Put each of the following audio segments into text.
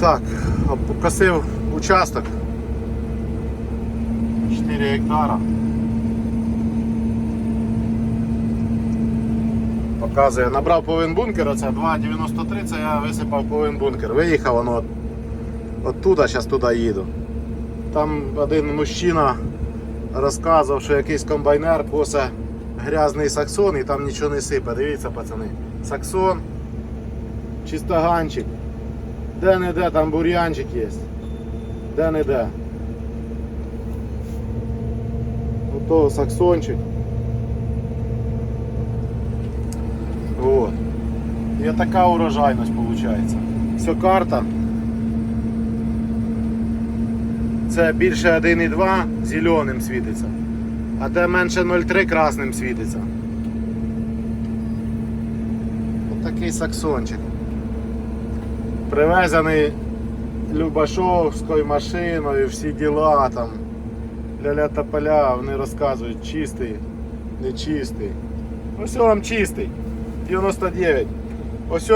Так, покосив участок. 4 гектара. Показує, набрав повин бункер, оце 2,93, це я висипав повин бункер. Виїхав воно от, оттуда, зараз туди їду. Там один мужчина розказував, що якийсь комбайнер косе грязний саксон і там нічого не сипе. Дивіться, пацани. Саксон, чистоганчик. Де не де там бур'янчик є. Де не де. Ото саксончик. Вот. І така урожайність виходить. Все карта. Це більше 1,2 зеленим світиться, а де менше 0,3 красним світиться. Ось такий саксончик. Привезений Любашовською машиною, всі діла там. Ля-ля та поля, вони розказують, чистий, нечистий. Ось вам чистий. 99. Ось,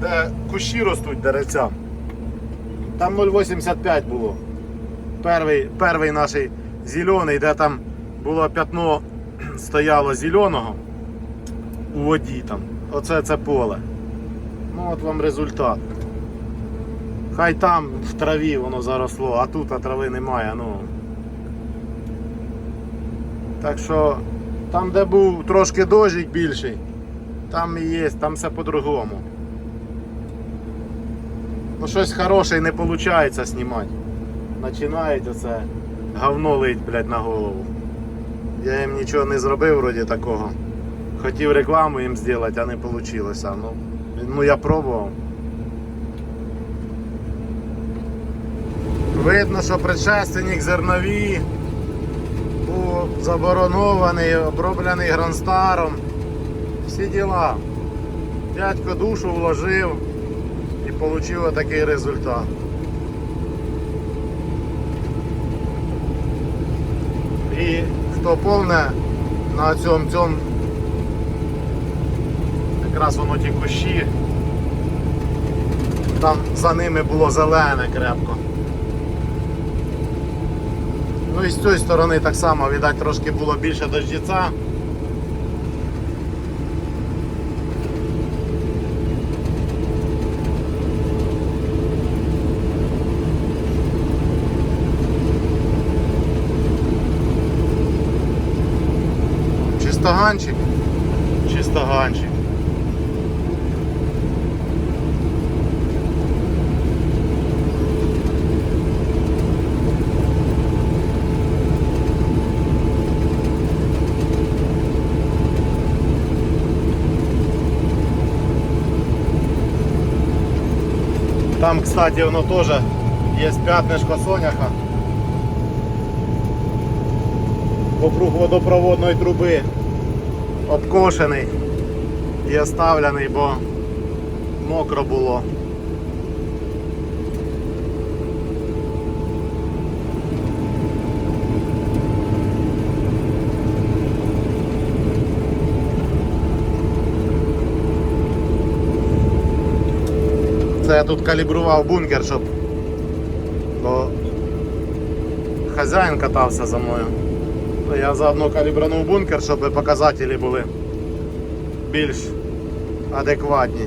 де кущі ростуть деревця. Там 0,85 було. Перший, перший наш зелений, де там було п'ятно стояло зеленого у воді там. Оце це поле. Ну от вам результат. Хай там в траві воно заросло, а тут а трави немає. Ну. Так що там, де був трошки дощик більший, там і є, там все по-другому. Ну щось хороше не виходить знімати. Починають оце говно лить, блядь, на голову. Я їм нічого не зробив вроді такого. Хотів рекламу їм зробити, а не вийшло. Ну, ну я пробував. Видно, що предшественник зернові був заборонований, оброблений гранстаром. Всі діла. Дядько душу вложив і отримав такий результат. І хто повне на цьому цьому якраз воно ті кущі, там за ними було зелене крепко. Ну і з цієї сторони так само, видать, трошки було більше дождіця. Чистоганчик. Там, кстати, воно тоже есть пятнышко соняха. Вокруг водопроводної труби обкошений і оставлений, бо мокро було. Це я тут калібрував бункер, щоб бо хазяїн катався за мною. Я заодно калібранув бункер, щоб показателі були більш адекватні.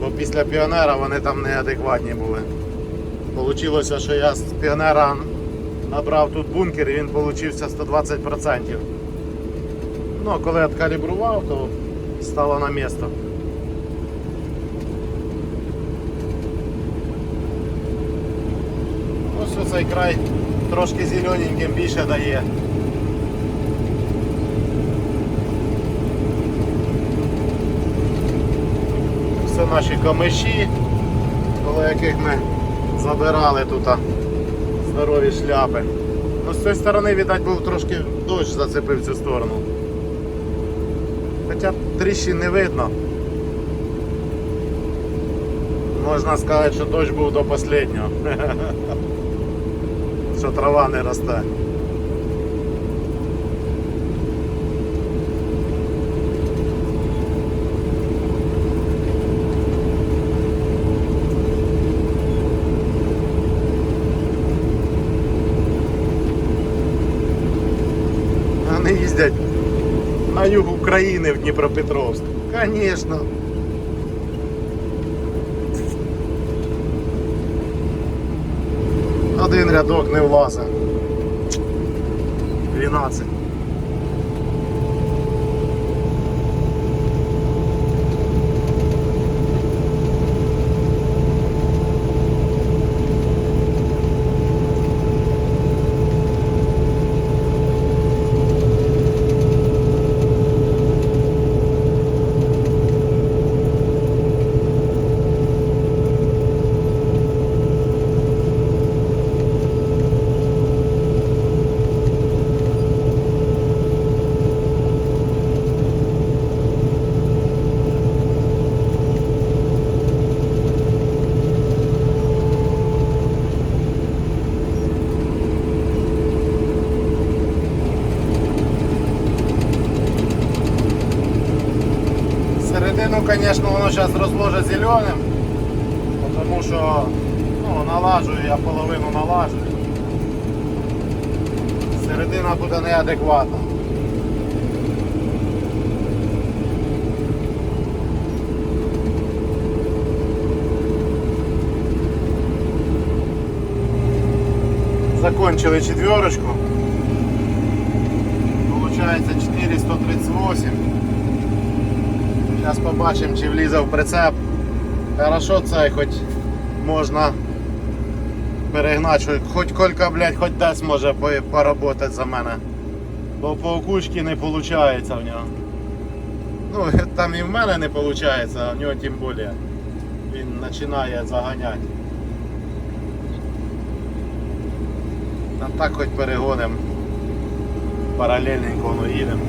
Бо після піонера вони там неадекватні були. Получилося, що я з піонера набрав тут бункер і він получився 120%. Ну, а коли откалібрував, то стало на місто. Ось цей край трошки зелененьким більше дає. Це наші камиші, коло яких ми забирали тут здорові шляпи. Ну, з цієї сторони, видать, був трошки дощ зацепив цю сторону. Хоча тріщин не видно. Можна сказати, що дощ був до останнього. що трава не росте. Вони їздять на юг України в Дніпропетровськ. Звісно. Один рядок не влазить. 12. Звісно, воно зараз розложить зеленим, тому що ну, налажую, я половину налажую. Середина буде неадекватна. Закончили четверочку. Получається 438. Зараз побачимо, чи влізе в прицеп. Хорошо цей хоч можна перегнати, хоч колька, блядь, хоч десь може по- поработати за мене. Бо по окучці не виходить в нього. Ну, там і в мене не виходить, а в нього тим більше. Він починає заганяти. А так хоч перегоним. Паралельненько воно їдемо.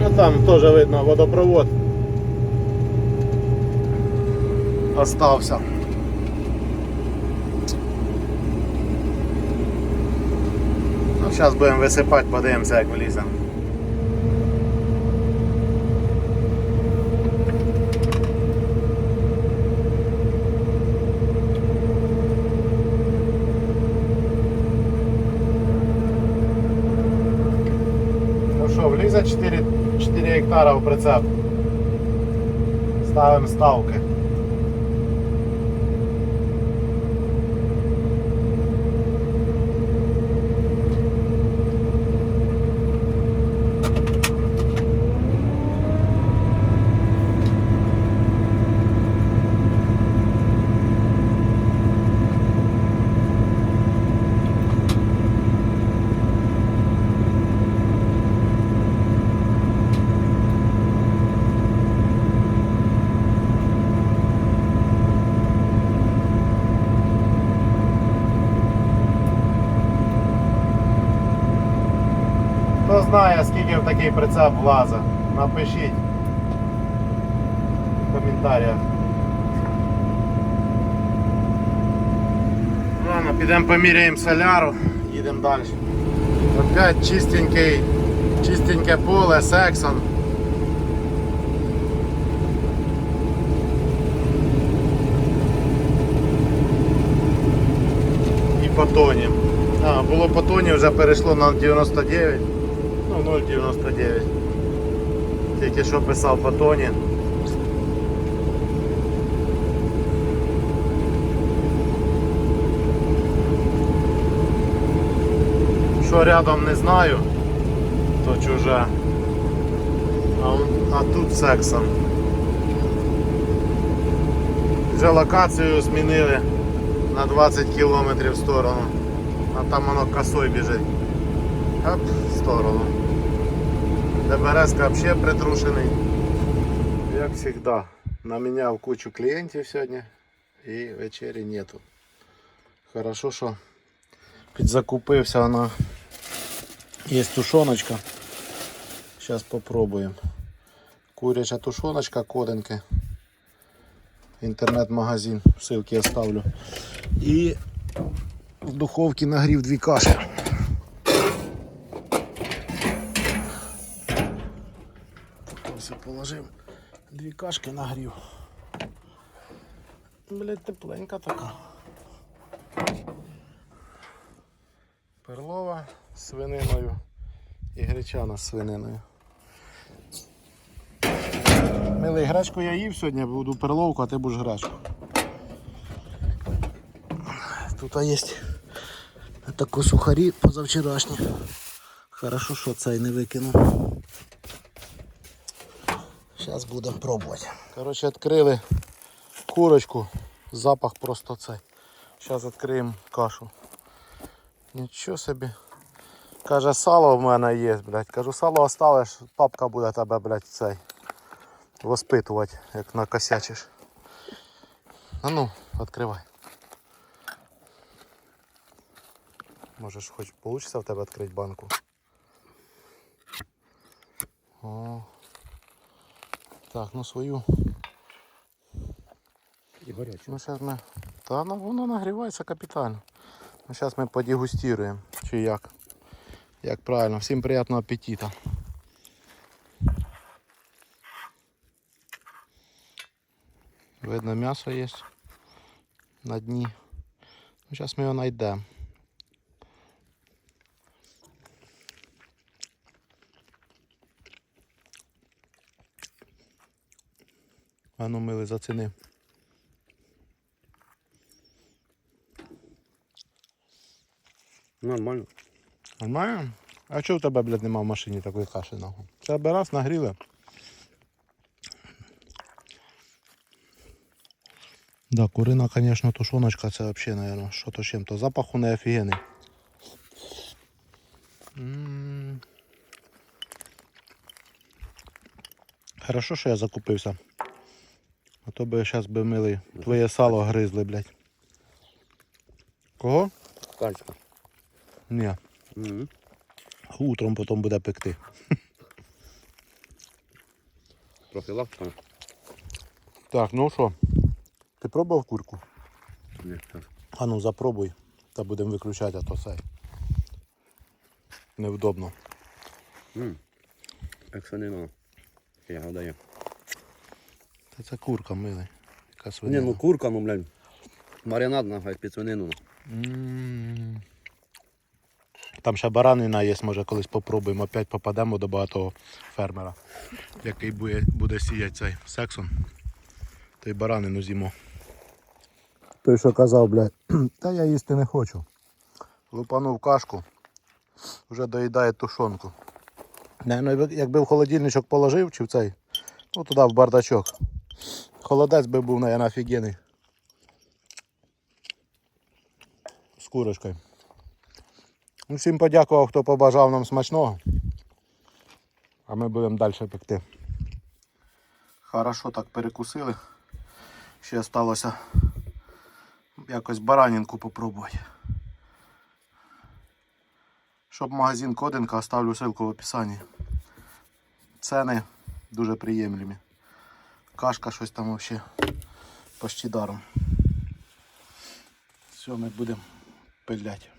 Ну там теж видно водопровод. Остався. Ну, зараз будемо висипати, подивимося, як вліземо. Ну що, влізе 4, 4 гектара в прицеп. Ставимо ставки. Хто знає, такий прицеп влазить, напишіть в коментарях. Ладно, підемо поміряємо соляру, їдемо далі. Опять чистенький, чистеньке поле, сексон. І по тоні. А, було по тоні, вже перейшло на 99. Ну, 0,99. Тільки що писав по тоні. Що рядом не знаю, то чуже. А, а тут сексом. Вже локацію змінили на 20 км в сторону. А там воно косой біжить. Оп, в сторону. ДБРС взагалі притрушений. Як завжди, наміняв кучу клієнтів сьогодні і вечері нету. Хорошо, що підзакупився вона. Є тушоночка. Зараз попробуємо. Куряча тушоночка, коденки. Інтернет-магазин, ссылки оставлю. І в духовці нагрів дві каші. Ось я положив Дві кашки нагрів. Блять, тепленька така. Перлова свининою і гречана з свининою. Милий, гречку я їв сьогодні, буду перловку, а ти будеш гречку. Тут є такі сухарі позавчорашні. Хорошо, що цей не викинув. Зараз будемо пробувати. Коротше, відкрили курочку, запах просто цей. Зараз відкриємо кашу. Нічого собі. Каже, сало в мене є, блядь. Кажу, сало оставиш, папка буде тебе, блядь, цей. Воспитувати, як накосячиш. А ну, відкривай. Може ж хоч вийде в тебе відкрити банку. Так, ну свою. І горяче. Ну зараз ми. Та ну, воно нагрівається капітально. Ну зараз ми подегустируємо. Чи як. Як правильно. Всім приємного апетита. Видно м'ясо є на дні. Ну, зараз ми його знайдемо. А ну мили зацени. Нормально. Нормально? А чого в тебе, блядь, нема в машині такої каші нахуй? Це би раз нагріли. Да, курина, конечно, тушоночка, це вообще, наверное, що то чим-то. Запах у неї офігенний. Хорошо, що я закупився. То би зараз би милий твоє сало гризли, блядь. Кого? Качка. Ні. Угу. Утром потім буде пекти. Трохи лавка. Так, ну що, ти пробував курку? Ні, так. А ну запробуй. Та будемо виключати, а то все. Невдобно. М. Як свинина. Я гадаю. Та це курка милий. Яка Ні, ну курка, ну, блядь. Маринад, нахай, під свинину. М. Там ще баранина є, може колись попробуємо. Опять попадемо до багатого фермера, який буде, буде сіяти цей сексом. Та й баранину з'їмо. Той, що казав, блядь, та я їсти не хочу. Лупанув кашку, вже доїдає тушонку. Наверно, якби в холодильничок положив чи в цей, ну туди в бардачок. Холодець би був, наверное, офігенний. З курочкою. Ну, всім подякував, хто побажав нам смачного. А ми будемо далі пекти. Хорошо так перекусили. Ще залишилося якось баранінку попробувати. Щоб магазин Кодинка, оставлю ссылку в описанні. Ціни дуже приємлемі. Кашка щось там взагалі почти даром. Все, ми будемо пилять.